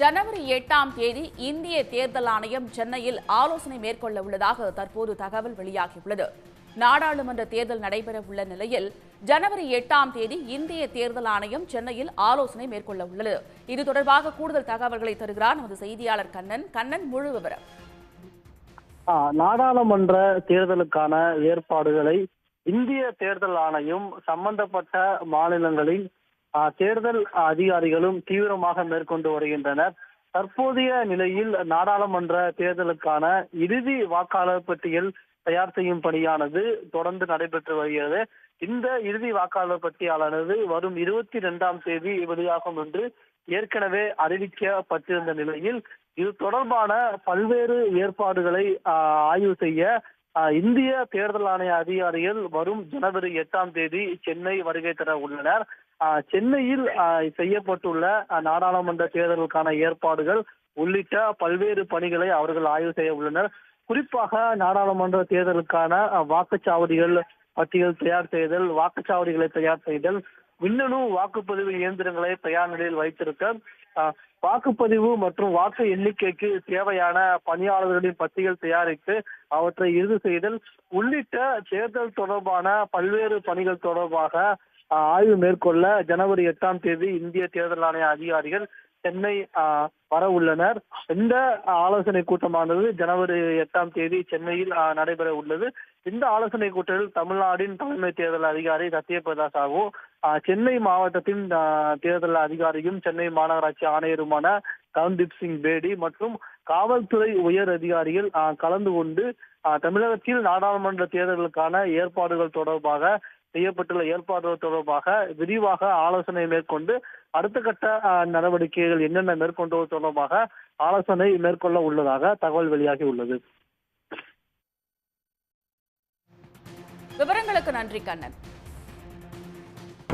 ஜனவரி எட்டாம் தேதி இந்திய தேர்தல் ஆணையம் சென்னையில் ஆலோசனை மேற்கொள்ள உள்ளதாக தற்போது தகவல் வெளியாகியுள்ளது. நாடாளுமன்ற தேர்தல் நடைபெற உள்ள நிலையில் ஜனவரி எட்டாம் தேதி இந்திய தேர்தல் ஆணையம் சென்னையில் ஆலோசனை மேற்கொள்ள உள்ளது. இது தொடர்பாக கூடுதல் தகவல்களை தருகிறார் நமது செய்தியாளர் கண்ணன். கண்ணன் முழு விவரம். நாடாளுமன்ற தேர்தலுக்கான ஏற்பாடுகளை இந்திய தேர்தல் ஆணையம் சம்பந்தப்பட்ட மாநிலங்களின் தேர்தல் அதிகாரிகளும் தீவிரமாக மேற்கொண்டு வருகின்றனர். தற்போதைய நிலையில் நாடாளுமன்ற தேர்தலுக்கான இறுதி வாக்காளர் பட்டியல் தயார் செய்யும் பணியானது தொடர்ந்து நடைபெற்று வருகிறது. இந்த இறுதி வாக்காளர் பட்டியலானது வரும் இருபத்தி இரண்டாம் தேதி வெளியாகும் என்று ஏற்கனவே அறிவிக்கப்பட்டிருந்த நிலையில் இது தொடர்பான பல்வேறு ஏற்பாடுகளை ஆஹ், ஆய்வு செய்ய இந்திய தேர்தல் ஆணைய அதிகாரிகள் வரும் ஜனவரி எட்டாம் தேதி சென்னை வருகை தர உள்ளனர். சென்னையில் செய்யப்பட்டுள்ள நாடாளுமன்ற தேர்தலுக்கான ஏற்பாடுகள் உள்ளிட்ட பல்வேறு பணிகளை அவர்கள் ஆய்வு செய்ய உள்ளனர். குறிப்பாக நாடாளுமன்ற தேர்தலுக்கான வாக்குச்சாவடிகள் பட்டியல் தயார் செய்தல் வாக்குச்சாவடிகளை தயார் செய்தல் மின்னணு வாக்குப்பதிவு இயந்திரங்களை தயார் நிலையில் வைத்திருக்க வாக்குப்பதிவு மற்றும் வாக்கு எண்ணிக்கைக்கு தேவையான பணியாளர்களின் பட்டியல் தயாரித்து அவற்றை இறுதி செய்தல் உள்ளிட்ட தேர்தல் தொடர்பான பல்வேறு பணிகள் தொடர்பாக ஆய்வு மேற்கொள்ள ஜனவரி எட்டாம் தேதி இந்திய தேர்தல் ஆணைய அதிகாரிகள் சென்னை ஆஹ், வர உள்ளனர். இந்த ஆலோசனை கூட்டமானது ஜனவரி எட்டாம் தேதி சென்னையில் நடைபெற உள்ளது. இந்த ஆலோசனை கூட்டத்தில் தமிழ்நாட்டின் தலைமை தேர்தல் அதிகாரி சத்யபிரதா சாஹூ சென்னை மாவட்டத்தின் தேர்தல் அதிகாரியும் சென்னை மாநகராட்சி ஆணையருமான கவன்தீப் சிங் பேடி மற்றும் காவல்துறை உயர் அதிகாரிகள் கலந்து கொண்டு தமிழகத்தில் நாடாளுமன்ற தேர்தலுக்கான ஏற்பாடுகள் தொடர்பாக செய்யப்பட்டுள்ள ஏற்பாடுகள் தொடர்பாக விரிவாக ஆலோசனை மேற்கொண்டு அடுத்த கட்ட நடவடிக்கைகள் என்னென்ன மேற்கொண்டது தொடர்பாக ஆலோசனை மேற்கொள்ள உள்ளதாக தகவல் வெளியாகி உள்ளது. விவரங்களுக்கு நன்றி கண்ணன்.